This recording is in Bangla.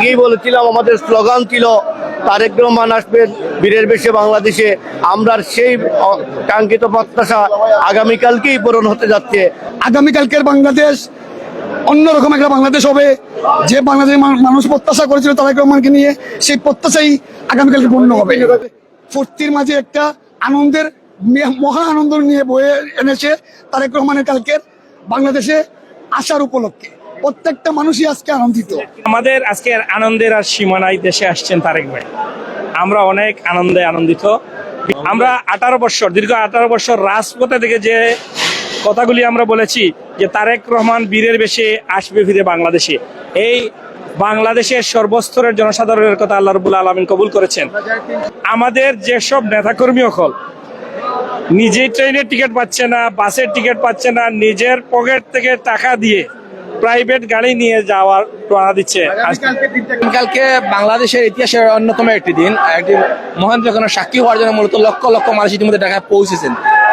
আগেই বলেছিলাম, আমাদের স্লোগান ছিল, তারেক রহমান আসবেন বীরের বেশে বাংলাদেশে। আমরা সেই কাঙ্ক্ষিত প্রত্যাশা আগামীকালকেই পূরণ হতে যাচ্ছে। আগামীকালকের বাংলাদেশ অন্যরকম একটা বাংলাদেশ হবে। যে বাংলাদেশের মান- মানুষ প্রত্যাশা করেছিল তারেক রহমানকে নিয়ে, সেই প্রত্যাশাই আগামীকালকে পূর্ণ হবে। ফুর্তির মাঝে একটা আনন্দের মহা আনন্দ নিয়ে বয়ে এনেছে তারেক রহমানের কালকের বাংলাদেশে আসার উপলক্ষে। প্রত্যেকটা মানুষই আজকে আনন্দিত। আমাদের আজকে আনন্দের আর সীমানায় দেশে আসছেন তারেক ভাই। আমরা অনেক আনন্দে আনন্দিত। আমরা আঠারো বছর, দীর্ঘ আঠারো বছর রাজপথে থেকে যে কথাগুলি আমরা বলেছি যে তারেক রহমান বীরের বেশে আসবে ফিরে বাংলাদেশে, এই বাংলাদেশের সর্বস্তরের জনসাধারণের কথা আল্লাহ রবুল আলমিন কবুল করেছেন। আমাদের যেসব নেতাকর্মী অকল নিজেই ট্রেনের টিকিট পাচ্ছে না বাসের টিকিট পাচ্ছে না, নিজের পকেট থেকে টাকা দিয়ে প্রাইভেট গাড়ি নিয়ে যাওয়ার টানা দিচ্ছে। কালকে বাংলাদেশের ইতিহাসের অন্যতম একটি দিন একটি মহেন্দ্র সাক্ষী হওয়ার জন্য মূলত লক্ষ লক্ষ মানুষ ইতিমধ্যে ঢাকায় পৌঁছেছেন।